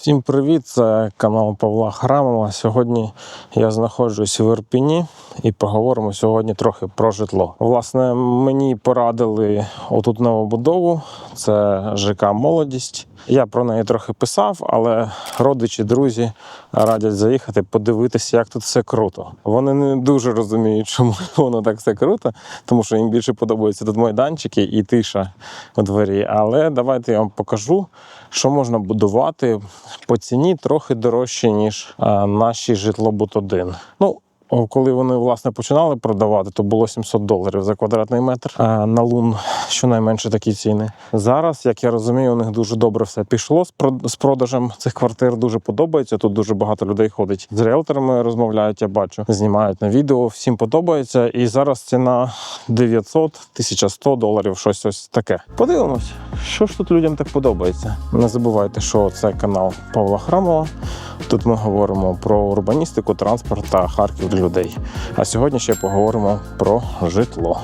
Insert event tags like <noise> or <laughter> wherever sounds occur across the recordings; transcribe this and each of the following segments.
Всім привіт! Це канал Павла Храмова. Сьогодні я знаходжусь в Ірпіні і поговоримо сьогодні трохи про житло. Власне, мені порадили отут новобудову. Це ЖК Молодість. Я про неї трохи писав, але родичі, друзі радять заїхати, подивитися, як тут все круто. Вони не дуже розуміють, чому <laughs> воно так все круто, тому що їм більше подобаються тут майданчики і тиша у дворі. Але давайте я вам покажу, що можна будувати по ціні трохи дорожче, ніж а, наші житлобут 1. Ну, коли вони власне починали продавати, то було 700 доларів за квадратний метр. А на лун щонайменше такі ціни. Зараз, як я розумію, у них дуже добре все пішло з продажем цих квартир. Дуже подобається. Тут дуже багато людей ходить з риелторами, розмовляють. Я бачу, знімають на відео. Всім подобається. І зараз ціна 900 1100 доларів. Щось ось таке. Подивимось, що ж тут людям так подобається. Не забувайте, що це канал Павла Храмова. Тут ми говоримо про урбаністику, транспорт та Харків людей. А сьогодні ще поговоримо про житло.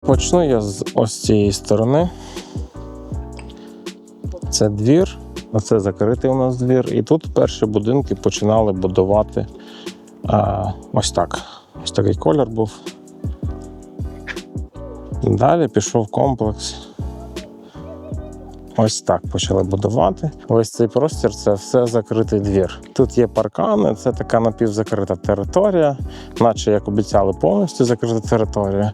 Почну я з ось цієї сторони. Це двір, оце закритий у нас двір. І тут перші будинки починали будувати а, ось так. Ось такий колір був. Далі пішов комплекс. Ось так почали будувати. Ось цей простір це все закритий двір. Тут є паркани, це така напівзакрита територія, наче як обіцяли повністю закрита територія.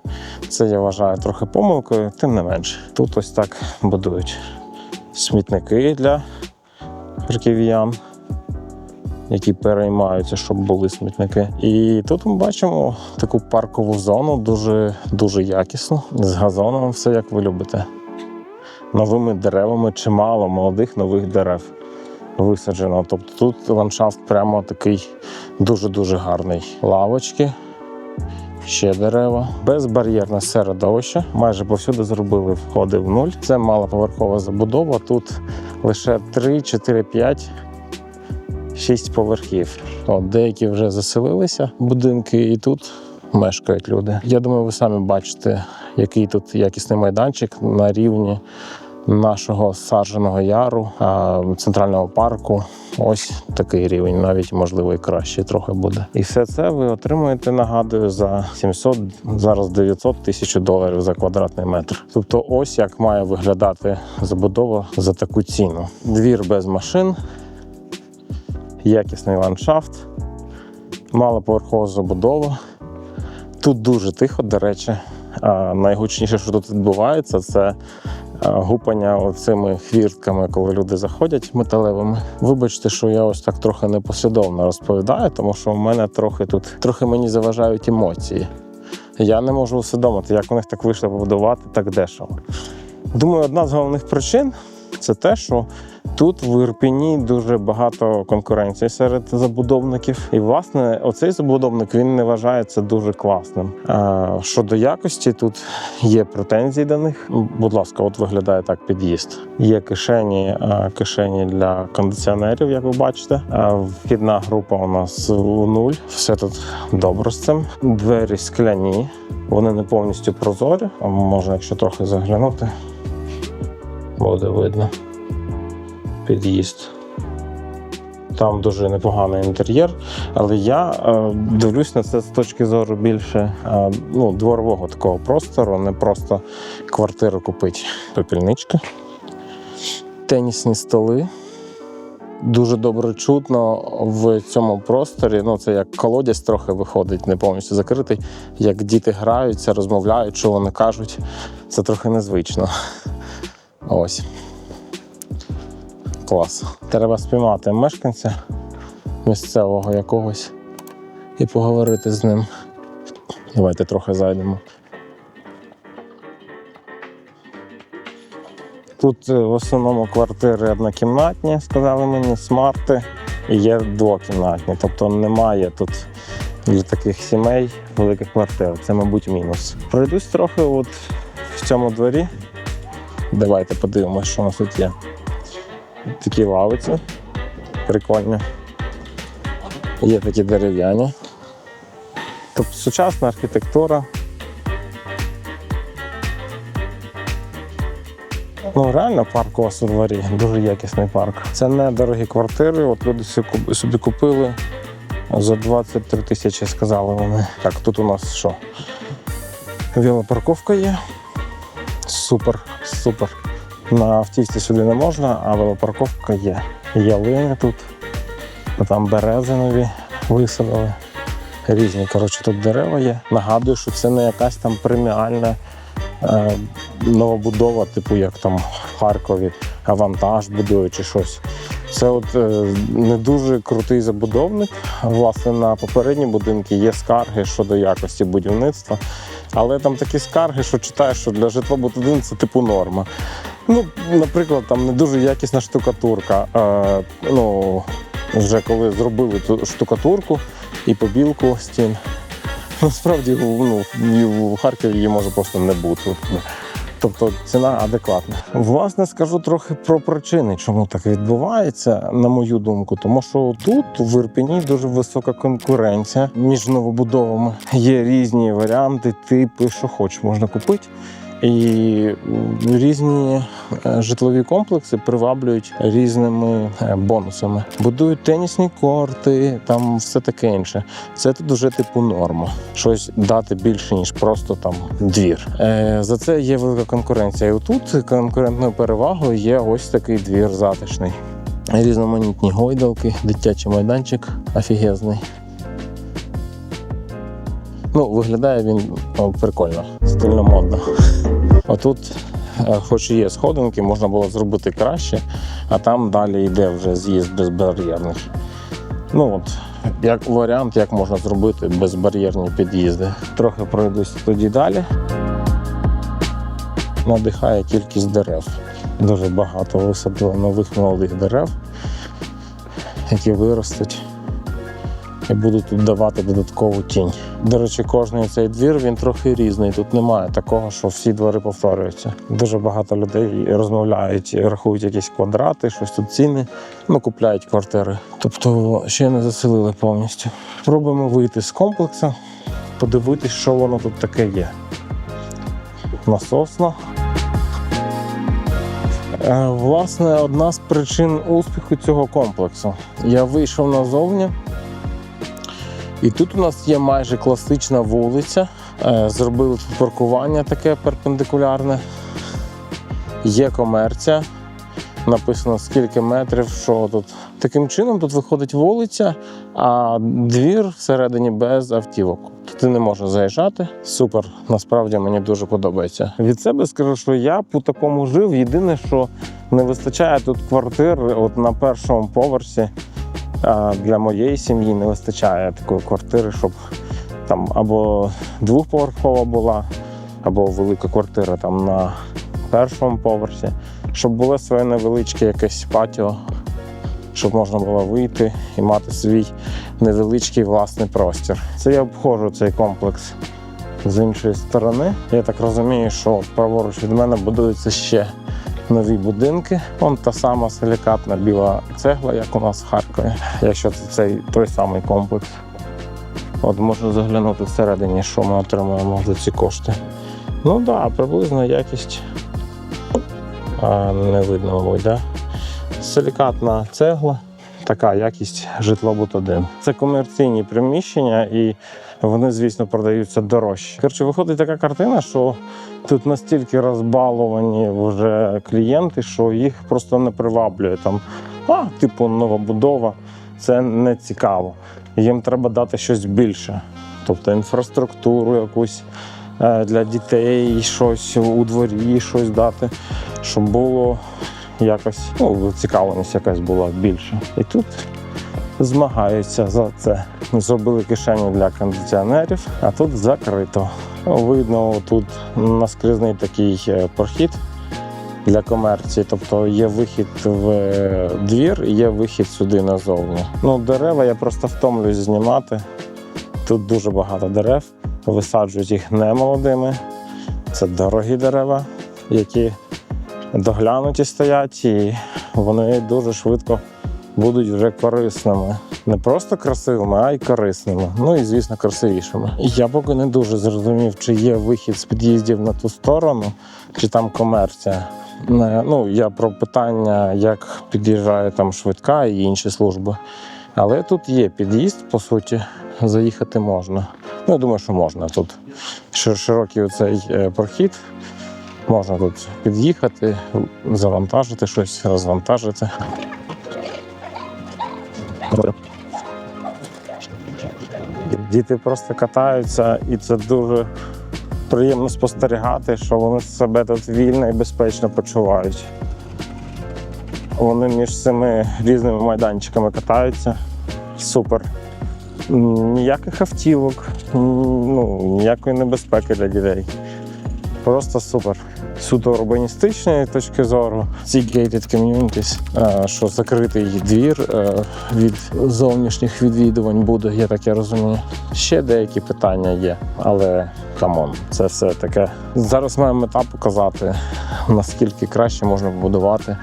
Це я вважаю трохи помилкою, тим не менше. Тут ось так будують смітники для харків'ян, які переймаються, щоб були смітники. І тут ми бачимо таку паркову зону, дуже, дуже якісну, з газоном, все як ви любите новими деревами, чимало молодих нових дерев висаджено. Тобто тут ландшафт прямо такий дуже-дуже гарний. Лавочки, ще дерева, безбар'єрне середовище. Майже повсюди зробили входи в нуль. Це малоповерхова забудова. Тут лише 3, 4, 5. Шість поверхів. От, деякі вже заселилися будинки, і тут мешкають люди. Я думаю, ви самі бачите, який тут якісний майданчик на рівні нашого садженого яру, центрального парку. Ось такий рівень, навіть можливо і краще трохи буде. І все це ви отримуєте, нагадую, за 700, зараз 900 тисяч доларів за квадратний метр. Тобто, ось як має виглядати забудова за таку ціну. Двір без машин, якісний ландшафт, малоповерхова забудова. Тут дуже тихо, до речі. Найгучніше, що тут відбувається, це гупання оцими хвіртками, коли люди заходять металевими. Вибачте, що я ось так трохи непослідовно розповідаю, тому що в мене трохи тут трохи мені заважають емоції. Я не можу усвідомити, як у них так вийшло побудувати так дешево. Думаю, одна з головних причин це те, що тут в Ірпіні дуже багато конкуренції серед забудовників. І, власне, оцей забудовник він не вважається дуже класним. Щодо якості, тут є претензії до них. Будь ласка, от виглядає так під'їзд. Є кишені, а, кишені для кондиціонерів, як ви бачите. Вхідна група у нас у нуль. Все тут добре з цим. Двері скляні. Вони не повністю прозорі. Можна, якщо трохи заглянути, буде видно під'їзд. Там дуже непоганий інтер'єр, але я е, дивлюсь на це з точки зору більше е, ну, дворового такого простору, не просто квартиру купити. Попільничка, тенісні столи. Дуже добре чутно в цьому просторі. Ну, це як колодязь трохи виходить, не повністю закритий. Як діти граються, розмовляють, що вони кажуть. Це трохи незвично. Ось. Клас. Треба спіймати мешканця місцевого якогось і поговорити з ним. Давайте трохи зайдемо. Тут е, в основному квартири однокімнатні, сказали мені, смарти, і є двокімнатні. Тобто немає тут для таких сімей великих квартир. Це, мабуть, мінус. Пройдусь трохи от в цьому дворі. Давайте подивимося, що у нас тут є. Такі лавиці. Прикольні. Є такі дерев'яні. Тобто сучасна архітектура. Ну реально парк у вас у дворі, дуже якісний парк. Це не дорогі квартири. От люди собі купили за 23 тисячі, сказали вони. Так, тут у нас що? Велопарковка є. Супер, супер. На автівці сюди не можна, а велопарковка є. Ялини тут, а там берези нові висадили. Різні, коротше, тут дерева є. Нагадую, що це не якась там преміальна е, новобудова, типу як там в Харкові, авантаж будує чи щось. Це от е, не дуже крутий забудовник. Власне, на попередні будинки є скарги щодо якості будівництва. Але там такі скарги, що читаєш, що для житлобудинку це типу норма. Ну, наприклад, там не дуже якісна штукатурка. Е, ну, вже коли зробили ту штукатурку і побілку стін. Насправді ну, в Харкові її може просто не бути. Тобто ціна адекватна. Власне, скажу трохи про причини, чому так відбувається, на мою думку. Тому що тут, в Ірпені, дуже висока конкуренція між новобудовами. Є різні варіанти, типи, що хочеш, можна купити. І різні е, житлові комплекси приваблюють різними е, бонусами. Будують тенісні корти, там все таке інше. Це тут уже типу норма. Щось дати більше, ніж просто там двір. Е, за це є велика конкуренція. І отут конкурентною перевагою є ось такий двір затишний. Різноманітні гойдалки, дитячий майданчик офігезний. Ну, виглядає він прикольно, стильно модно. Отут, е, хоч і є сходинки, можна було зробити краще, а там далі йде вже з'їзд безбар'єрний. Ну от, як варіант, як можна зробити безбар'єрні під'їзди. Трохи пройдусь тоді далі. Надихає кількість дерев. Дуже багато висадили нових молодих дерев, які виростуть і будуть тут давати додаткову тінь. До речі, кожний цей двір він трохи різний. Тут немає такого, що всі двори повторюються. Дуже багато людей розмовляють, рахують якісь квадрати, щось тут ціни, ну купляють квартири. Тобто ще не заселили повністю. Пробуємо вийти з комплексу, подивитись, що воно тут таке є. Насосна. Е, Власне, одна з причин успіху цього комплексу. Я вийшов назовні. І тут у нас є майже класична вулиця. Е, Зробили тут паркування таке перпендикулярне. Є комерція. Написано скільки метрів, що тут. Таким чином тут виходить вулиця, а двір всередині без автівок. Туди не можна заїжджати. Супер, насправді мені дуже подобається. Від себе скажу, що я по такому жив. Єдине, що не вистачає тут квартир от на першому поверсі. Для моєї сім'ї не вистачає такої квартири, щоб там або двохповерхова була, або велика квартира там на першому поверсі, щоб було своє невеличке якесь патіо, щоб можна було вийти і мати свій невеличкий власний простір. Це я обходжу цей комплекс з іншої сторони. Я так розумію, що праворуч від мене будуються ще нові будинки. Вон та сама силікатна біла цегла, як у нас в Харкові, якщо це цей той самий комплекс. От можна заглянути всередині, що ми отримуємо за ці кошти. Ну так, да, приблизно якість а, не видно, мабуть, да? Силікатна цегла, така якість житлобут 1. Це комерційні приміщення і вони, звісно, продаються дорожче. Коротше, виходить така картина, що тут настільки розбаловані вже клієнти, що їх просто не приваблює там, а, типу, новобудова. Це не цікаво. Їм треба дати щось більше. Тобто інфраструктуру якусь е, для дітей, щось у дворі, щось дати, щоб було якось ну, цікавленість якась була більша. І тут змагаються за це. Зробили кишеню для кондиціонерів, а тут закрито. Ну, Видно, тут наскрізний такий е, прохід для комерції. Тобто є вихід в е, двір є вихід сюди назовні. Ну, дерева я просто втомлююсь знімати. Тут дуже багато дерев. Висаджують їх не молодими. Це дорогі дерева, які доглянуті стоять, і вони дуже швидко будуть вже корисними. Не просто красивими, а й корисними. Ну і звісно, красивішими. Я поки не дуже зрозумів, чи є вихід з під'їздів на ту сторону, чи там комерція. Ну, я про питання, як під'їжджає там швидка і інші служби. Але тут є під'їзд, по суті, заїхати можна. Ну, я думаю, що можна. Тут широкий оцей е, прохід. Можна тут під'їхати, завантажити щось, розвантажити. Діти просто катаються, і це дуже приємно спостерігати, що вони себе тут вільно і безпечно почувають. Вони між цими різними майданчиками катаються. Супер. Ніяких автівок, ну, ніякої небезпеки для дітей. Просто супер. Суто урбаністичної точки зору, ці gated communities, е, що закритий двір е, від зовнішніх відвідувань буде, я так я розумію. Ще деякі питання є, але камон, це все таке. Зараз моя мета показати, наскільки краще можна побудувати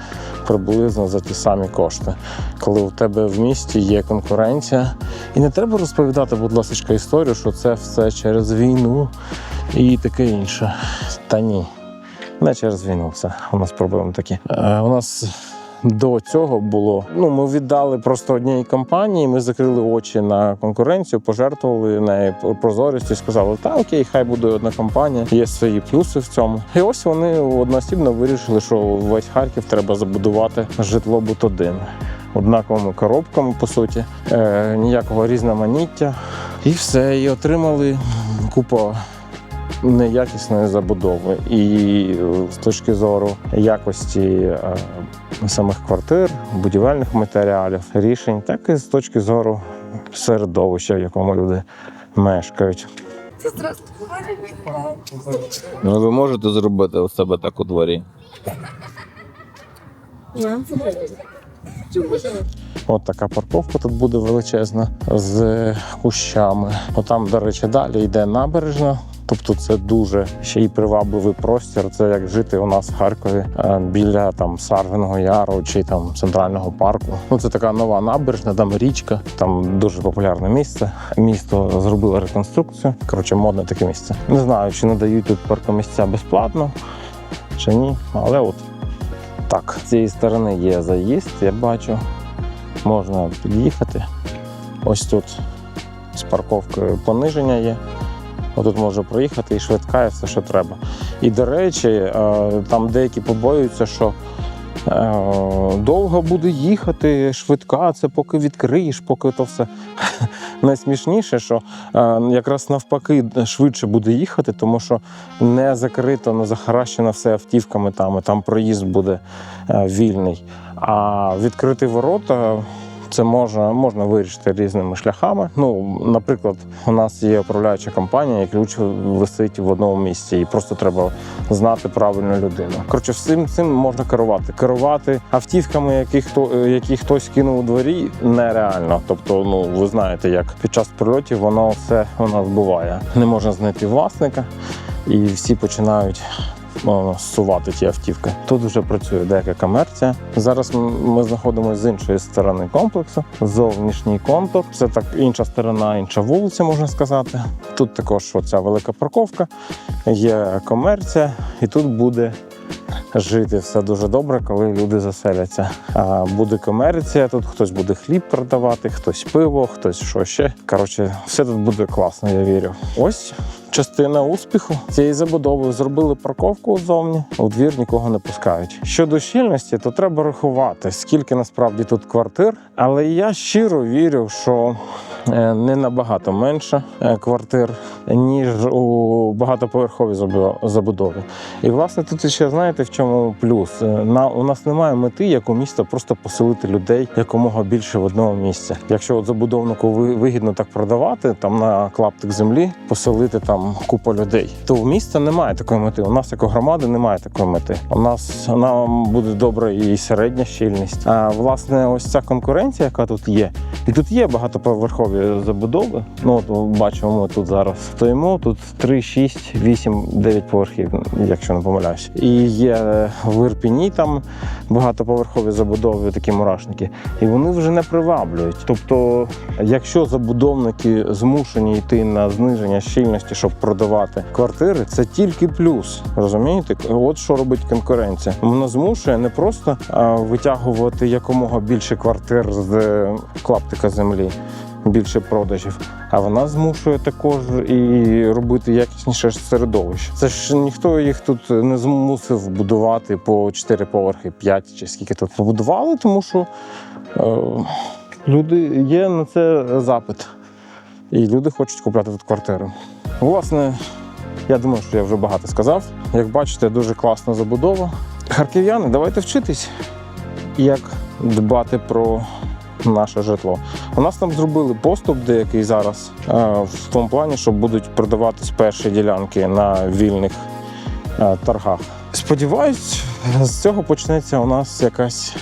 приблизно за ті самі кошти, коли у тебе в місті є конкуренція. І не треба розповідати, будь ласка, історію, що це все через війну і таке інше. Та ні. Не через війну все. У нас проблеми такі. Е, у нас до цього було. Ну, ми віддали просто одній компанії, ми закрили очі на конкуренцію, пожертвували нею прозорістю і сказали, та окей, хай буде одна компанія, є свої плюси в цьому. І ось вони одноосібно вирішили, що весь Харків треба забудувати житло бут один. Однаковими коробками, по суті, е, ніякого різноманіття. І все, і отримали купу неякісної забудови. І е, з точки зору якості е, самих квартир, будівельних матеріалів, рішень, так і з точки зору середовища, в якому люди мешкають. Ну, ви можете зробити у себе так у дворі. От така парковка тут буде величезна з кущами. Отам, до речі, далі йде набережна. Тобто це дуже ще й привабливий простір. Це як жити у нас в Харкові е, біля там Сарвиного Яру чи там центрального парку. Ну це така нова набережна, там річка, там дуже популярне місце. Місто зробило реконструкцію. Коротше, модне таке місце. Не знаю, чи надають тут паркомісця безплатно чи ні, але от так. З цієї сторони є заїзд, я бачу можна під'їхати. Ось тут з парковкою пониження є. Отут може проїхати і швидка, і все, що треба. І до речі, е, там деякі побоюються, що е, довго буде їхати, швидка, це поки відкриєш, поки то все. <laughs> Найсмішніше, що е, якраз навпаки швидше буде їхати, тому що не закрито, не захаращено все автівками там, і там проїзд буде вільний. А відкриті ворота це можна, можна вирішити різними шляхами. Ну, наприклад, у нас є управляюча компанія, і ключ висить в одному місці, і просто треба знати правильну людину. Коротше, всім цим можна керувати. Керувати автівками, які хто які хтось кинув у дворі, нереально. Тобто, ну ви знаєте, як під час прильотів воно все у нас буває. Не можна знайти власника, і всі починають о, зсувати ті автівки. Тут вже працює деяка комерція. Зараз ми знаходимося з іншої сторони комплексу. Зовнішній контур. Це так інша сторона, інша вулиця, можна сказати. Тут також оця велика парковка, є комерція, і тут буде. Жити все дуже добре, коли люди заселяться. А буде комерція, тут хтось буде хліб продавати, хтось пиво, хтось що ще. Коротше, все тут буде класно, я вірю. Ось частина успіху цієї забудови. Зробили парковку ззовні, у двір нікого не пускають. Щодо щільності, то треба рахувати, скільки насправді тут квартир. Але я щиро вірю, що не набагато менше е, квартир, ніж у багатоповерховій забу- забудові. І власне тут ще знаєте в чому плюс? Е, На у нас немає мети, як у міста, просто поселити людей якомога більше в одному місці. Якщо от забудовнику вигідно так продавати, там на клаптик землі поселити там купу людей, то в міста немає такої мети. У нас як у громади немає такої мети. У нас нам буде добре і середня щільність. А власне, ось ця конкуренція, яка тут є, і тут є багатоповерхові забудови. Ну, от бачимо, ми тут зараз стоїмо. Тут 3, 6, 8, 9 поверхів, якщо не помиляюсь. І є в Ірпіні там багатоповерхові забудови, такі мурашники, і вони вже не приваблюють. Тобто, якщо забудовники змушені йти на зниження щільності, щоб продавати квартири, це тільки плюс. Розумієте? От що робить конкуренція. Вона змушує не просто витягувати якомога більше квартир з е, клаптика землі. Більше продажів, а вона змушує також і робити якісніше середовище. Це ж ніхто їх тут не змусив будувати по 4 поверхи, 5 чи скільки тут побудували, тому що е, люди є на це запит, і люди хочуть купляти тут квартиру. Власне, я думаю, що я вже багато сказав. Як бачите, дуже класна забудова. Харків'яни, давайте вчитись, як дбати про наше житло. У нас там зробили поступ деякий зараз е, в тому плані, що будуть продаватись перші ділянки на вільних е, торгах. Сподіваюсь, з цього почнеться у нас якась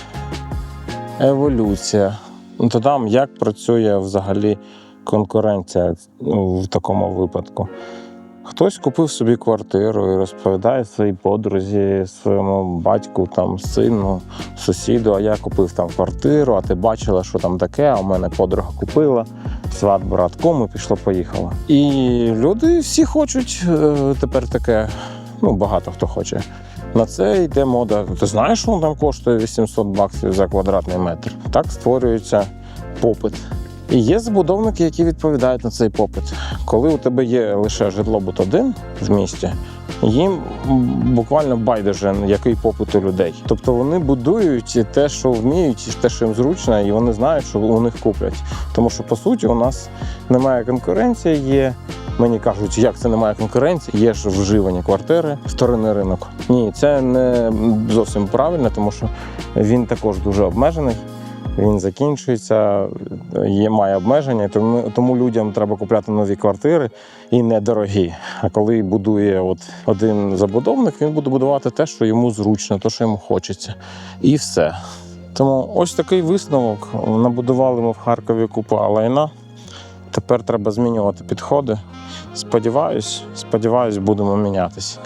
еволюція. Ну, То там як працює взагалі конкуренція ну, в такому випадку. Хтось купив собі квартиру і розповідає своїй подрузі, своєму батьку, там, сину, сусіду, а я купив там квартиру, а ти бачила, що там таке, а у мене подруга купила, сват брат кому, пішло, поїхало. І люди всі хочуть е, тепер таке, ну багато хто хоче. На це йде мода. Ти знаєш, що там коштує 800 баксів за квадратний метр. Так створюється попит. І є забудовники, які відповідають на цей попит. Коли у тебе є лише житлобут один в місті, їм буквально байдуже, який попит у людей. Тобто вони будують те, що вміють, і те, що їм зручно, і вони знають, що у них куплять. Тому що по суті у нас немає конкуренції. Є мені кажуть, як це немає конкуренції, є ж вживані квартири, вторинний ринок. Ні, це не зовсім правильно, тому що він також дуже обмежений. Він закінчується, є має обмеження, тому, тому людям треба купляти нові квартири і недорогі. А коли будує от один забудовник, він буде будувати те, що йому зручно, те, що йому хочеться, і все. Тому ось такий висновок. Набудували ми в Харкові купу лайна. Тепер треба змінювати підходи. Сподіваюсь, сподіваюсь, будемо мінятись.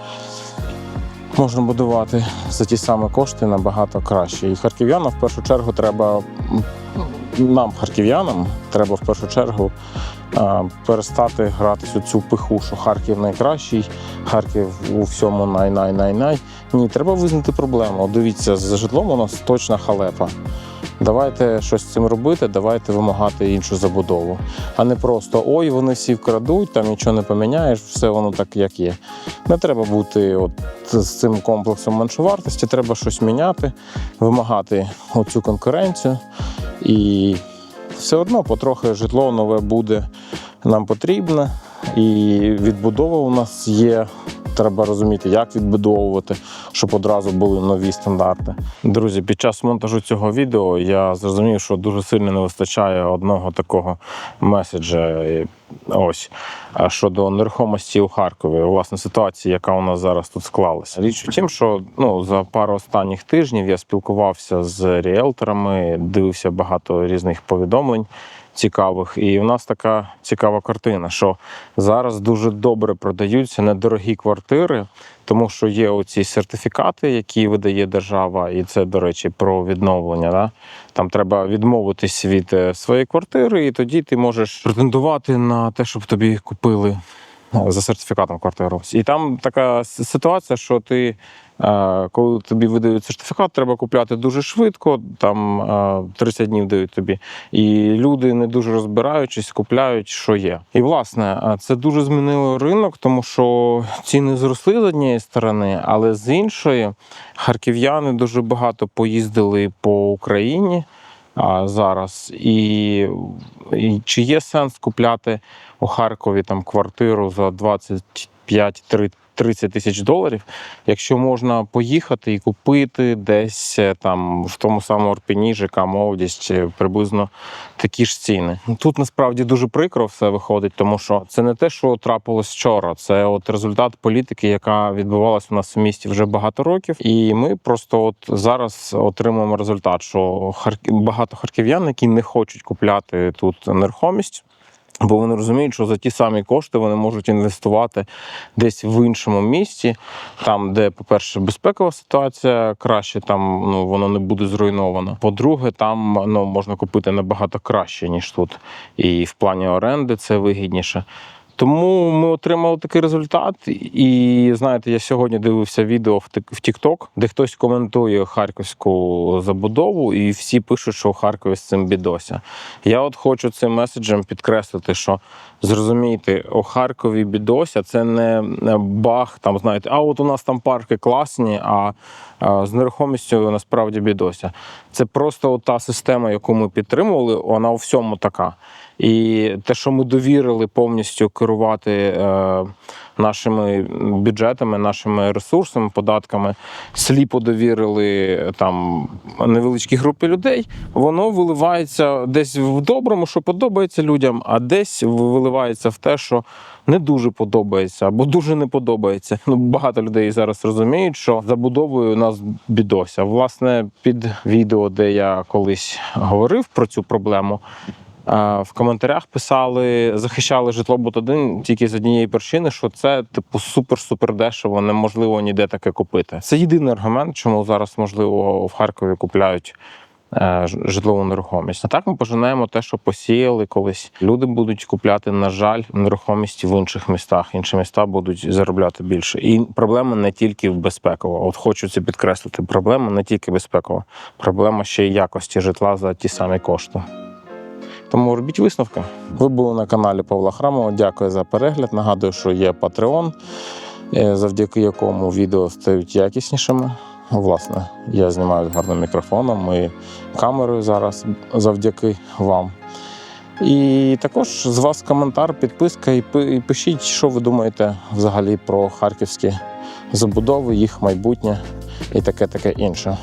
Можна будувати за ті самі кошти набагато краще. І харків'янам в першу чергу треба нам, харків'янам, треба в першу чергу перестати гратись у цю пиху, що Харків найкращий, Харків у всьому най-най-най-най. Ні, треба визнати проблему. Дивіться, з житлом у нас точна халепа. Давайте щось з цим робити, давайте вимагати іншу забудову. А не просто ой, вони всі вкрадуть, там нічого не поміняєш, все воно так, як є. Не треба бути от з цим комплексом меншовартості, треба щось міняти, вимагати оцю конкуренцію. І все одно потрохи житло нове буде нам потрібне. І відбудова у нас є. Треба розуміти, як відбудовувати, щоб одразу були нові стандарти. Друзі, під час монтажу цього відео я зрозумів, що дуже сильно не вистачає одного такого меседжа. Ось щодо нерухомості у Харкові, власне, ситуація, яка у нас зараз тут склалася. Річ у тім, що ну за пару останніх тижнів я спілкувався з ріелторами, дивився багато різних повідомлень цікавих. І у нас така цікава картина, що зараз дуже добре продаються недорогі квартири, тому що є оці сертифікати, які видає держава, і це, до речі, про відновлення. Да? Там треба відмовитись від е, своєї квартири, і тоді ти можеш претендувати на те, щоб тобі купили е, за сертифікатом квартиру. І там така ситуація, що ти, коли тобі видають сертифікат, треба купляти дуже швидко, там е, 30 днів дають тобі. І люди, не дуже розбираючись, купляють, що є. І власне, це дуже змінило ринок, тому що ціни зросли з однієї сторони, але з іншої харків'яни дуже багато поїздили по Україні а, зараз. І, і чи є сенс купляти у Харкові там квартиру за 25-30 30 тисяч доларів, якщо можна поїхати і купити десь е, там в тому самому Орпіні, ЖК Молодість, приблизно такі ж ціни. Тут насправді дуже прикро все виходить, тому що це не те, що трапилось вчора. Це от результат політики, яка відбувалася у нас в місті вже багато років. І ми просто от зараз отримуємо результат, що харк- багато харків'ян, які не хочуть купляти тут нерухомість. Бо вони розуміють, що за ті самі кошти вони можуть інвестувати десь в іншому місці, там, де, по-перше, безпекова ситуація краще, там ну воно не буде зруйновано. По-друге, там ну можна купити набагато краще ніж тут. І в плані оренди це вигідніше. Тому ми отримали такий результат. І знаєте, я сьогодні дивився відео в TikTok, де хтось коментує харківську забудову, і всі пишуть, що у Харкові з цим бідося. Я от хочу цим меседжем підкреслити, що зрозумійте, у Харкові бідося це не баг, там знаєте, а от у нас там парки класні, а, з нерухомістю насправді бідося. Це просто та система, яку ми підтримували, вона у всьому така. І те, що ми довірили повністю керувати е, нашими бюджетами, нашими ресурсами, податками, сліпо довірили там невеличкій групі людей, воно виливається десь в доброму, що подобається людям, а десь виливається в те, що не дуже подобається або дуже не подобається. Ну багато людей зараз розуміють, що забудовою у нас бідося. Власне, під відео, де я колись говорив про цю проблему. А, В коментарях писали, захищали житло Бут-1 тільки з однієї причини, що це типу супер-супер дешево, неможливо ніде таке купити. Це єдиний аргумент, чому зараз можливо в Харкові купляють е, житлову нерухомість. А так ми пожинаємо те, що посіяли колись. Люди будуть купляти, на жаль, нерухомість в інших містах. Інші міста будуть заробляти більше. І проблема не тільки в безпеково. От хочу це підкреслити. Проблема не тільки безпекова, проблема ще й якості житла за ті самі кошти. Тому робіть висновки. Ви були на каналі Павла Храмова. Дякую за перегляд. Нагадую, що є Patreon, е, завдяки якому відео стають якіснішими. Власне, я знімаю з гарним мікрофоном і камерою зараз завдяки вам. І також з вас коментар, підписка і пишіть, що ви думаєте взагалі про харківські забудови, їх майбутнє і таке таке інше.